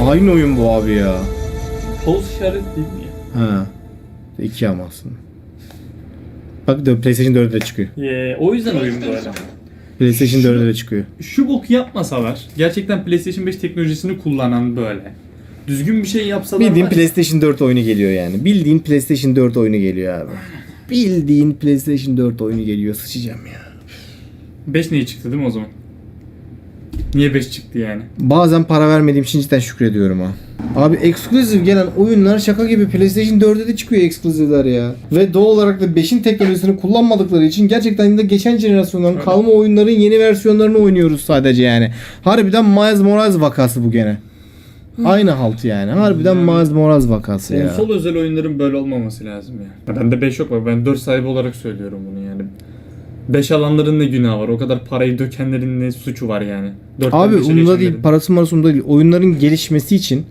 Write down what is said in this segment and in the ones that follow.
Aynı oyun bu abi ya. Pause işaret değil mi ya? Ha. İki ama aslında. Bak da PlayStation 4'de de çıkıyor. Ee, o yüzden oyun böyle. PlayStation 4'de de çıkıyor. Şu boku yapmasalar, gerçekten PlayStation 5 teknolojisini kullanan böyle. Düzgün bir şey yapsalar Bildiğin var PlayStation 4 oyunu geliyor yani. Bildiğin PlayStation 4 oyunu geliyor abi. Bildiğin PlayStation 4 oyunu geliyor. Sıçacağım ya. 5 niye çıktı değil mi o zaman? Niye 5 çıktı yani? Bazen para vermediğim için cidden şükrediyorum ha. Abi eksklusif gelen oyunlar şaka gibi PlayStation 4'e de çıkıyor eksklusifler ya. Ve doğal olarak da 5'in teknolojisini kullanmadıkları için gerçekten de geçen jenerasyonların Öyle. kalma oyunların yeni versiyonlarını oynuyoruz sadece yani. Harbiden Miles Morales vakası bu gene. Aynı halt yani. Harbiden Yani- Miles Morales vakası ya. Konsol özel oyunların böyle olmaması lazım ya. ya bende 5 yok bak ben 4 sahibi olarak söylüyorum bunu yani. 5 alanların ne günahı var? O kadar parayı dökenlerin ne suçu var yani? Dörtten Abi beşe umurumda değil, parası marası umurumda değil. Oyunların gelişmesi için,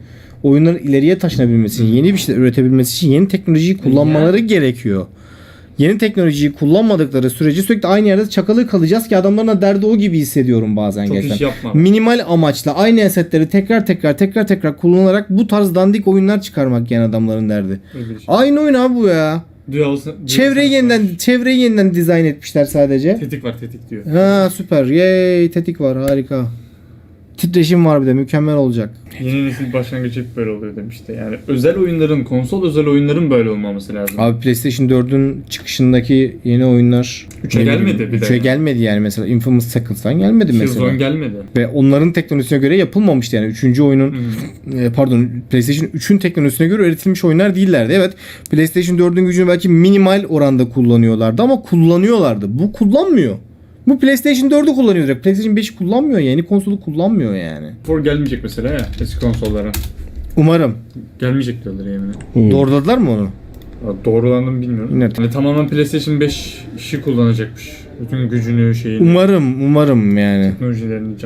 oyunların ileriye taşınabilmesi için, yeni bir şeyler üretebilmesi için yeni teknolojiyi kullanmaları gerekiyor. Yeni teknolojiyi kullanmadıkları sürece sürekli aynı yerde çakalı kalacağız ki adamların da derdi o gibi hissediyorum bazen Çok gerçekten. iş yapma. Minimal amaçla aynı esetleri tekrar tekrar tekrar tekrar kullanarak bu tarz dandik oyunlar çıkarmak yani adamların derdi. Şey. Aynı oyun abi bu ya. Dual- Çevreyi dual yeniden sense var. çevreyi yeniden dizayn etmişler sadece. Tetik var tetik diyor. Ha süper. Yay tetik var harika. Titreşim var bir de mükemmel olacak. Yeni nesil başlangıç hep böyle oluyor demişti. Yani özel oyunların, konsol özel oyunların böyle olmaması lazım. Abi PlayStation 4'ün çıkışındaki yeni oyunlar Üçe ne gelmedi bileyim, bir de. Üçe gelmedi yani mesela Infamous Seconds'tan gelmedi mesela. Killzone gelmedi. Ve onların teknolojisine göre yapılmamıştı yani. Üçüncü oyunun Hmm. e, pardon PlayStation 3'ün teknolojisine göre üretilmiş oyunlar değillerdi. Evet PlayStation 4'ün gücünü belki minimal oranda kullanıyorlardı ama kullanıyorlardı. Bu kullanmıyor. Bu PlayStation 4'ü kullanıyor direkt. PlayStation 5'i kullanmıyor. Yeni konsolu kullanmıyor yani. For gelmeyecek mesela ya eski konsollara. Umarım. Gelmeyecek diyorlar yemin Doğruladılar mı onu? Doğrulandı mı bilmiyorum. Yine- Hani tamamen PlayStation 5 işi kullanacakmış. Bütün gücünü, şeyini, Umarım, umarım yani. teknolojilerini,